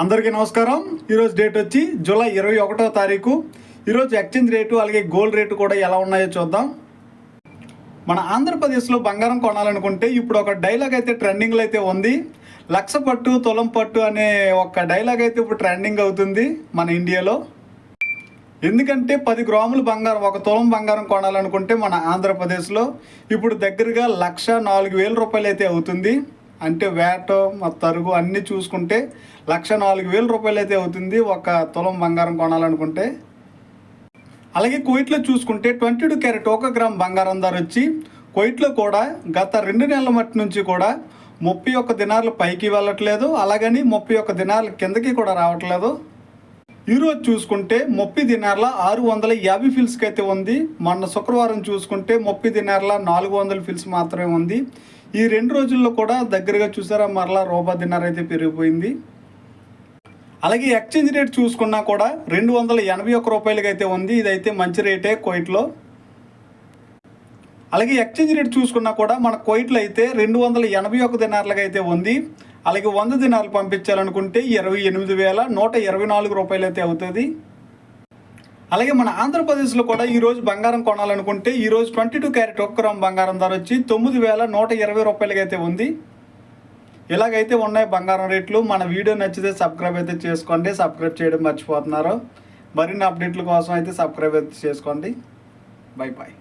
అందరికీ నమస్కారం. ఈరోజు డేట్ వచ్చి జూలై ఇరవై ఒకటో తారీఖు. ఈరోజు ఎక్స్చేంజ్ రేటు అలాగే గోల్డ్ రేటు కూడా ఎలా ఉన్నాయో చూద్దాం. మన ఆంధ్రప్రదేశ్లో బంగారం కొనాలనుకుంటే ఇప్పుడు ఒక డైలాగ్ అయితే ట్రెండింగ్లో అయితే ఉంది. లక్ష పట్టు తులం పట్టు అనే ఒక డైలాగ్ అయితే ఇప్పుడు ట్రెండింగ్ అవుతుంది మన ఇండియాలో ఎందుకంటే పది గ్రాములు బంగారం ఒక తులం బంగారం కొనాలనుకుంటే మన ఆంధ్రప్రదేశ్లో ఇప్పుడు దగ్గరగా లక్ష నాలుగు వేల రూపాయలు అయితే అవుతుంది. అంటే వేట మా తరుగు అన్నీ చూసుకుంటే లక్ష నాలుగు వేల రూపాయలు అయితే అవుతుంది ఒక తులం బంగారం కొనాలనుకుంటే. అలాగే కువైట్లో చూసుకుంటే ట్వంటీ టూ క్యారెట్ ఒక గ్రామ్ బంగారం ధర వచ్చి కువైట్లో కూడా గత రెండు నెలల మట్టి నుంచి కూడా ముప్పై ఒక్క దినార్లు పైకి వెళ్ళట్లేదు అలాగని ముప్పై ఒక్క దినార్లు కిందకి కూడా రావట్లేదు. ఈరోజు చూసుకుంటే ముప్పై దినార్ల ఆరు వందల యాభై ఫిల్స్కి అయితే ఉంది. మొన్న శుక్రవారం చూసుకుంటే ముప్పై దినార్ల నాలుగు వందల ఫిల్స్ మాత్రమే ఉంది. ఈ రెండు రోజుల్లో కూడా దగ్గరగా చూసారా మరలా రూపా దినార్ అయితే పెరిగిపోయింది. అలాగే ఎక్స్చేంజ్ రేట్ చూసుకున్నా కూడా రెండు వందల ఎనభై ఒక్క రూపాయలకి అయితే ఉంది. ఇదైతే మంచి రేటే కోయిట్లో. అలాగే ఎక్స్చేంజ్ రేట్ చూసుకున్నా కూడా మన కోయిట్లో అయితే రెండు వందల ఎనభై ఒక్క దినార్లకి అయితే ఉంది. అలాగే వంద దినాలు పంపించాలనుకుంటే ఇరవై ఎనిమిది వేల నూట ఇరవై నాలుగు రూపాయలు అయితే అవుతుంది. అలాగే మన ఆంధ్రప్రదేశ్లో కూడా ఈరోజు బంగారం కొనాలనుకుంటే ఈరోజు ట్వంటీ టూ క్యారెట్ ఒక్క గ్రామ్ బంగారం ధర వచ్చి తొమ్మిది వేల నూట ఇరవై రూపాయలకి అయితే ఉంది. ఇలాగైతే ఉన్నాయి బంగారం రేట్లు. మన వీడియో నచ్చితే సబ్స్క్రైబ్ అయితే చేసుకోండి. సబ్స్క్రైబ్ చేయడం మర్చిపోతున్నారు. మరిన్ని అప్డేట్ల కోసం అయితే సబ్స్క్రైబ్ అయితే చేసుకోండి. Bye bye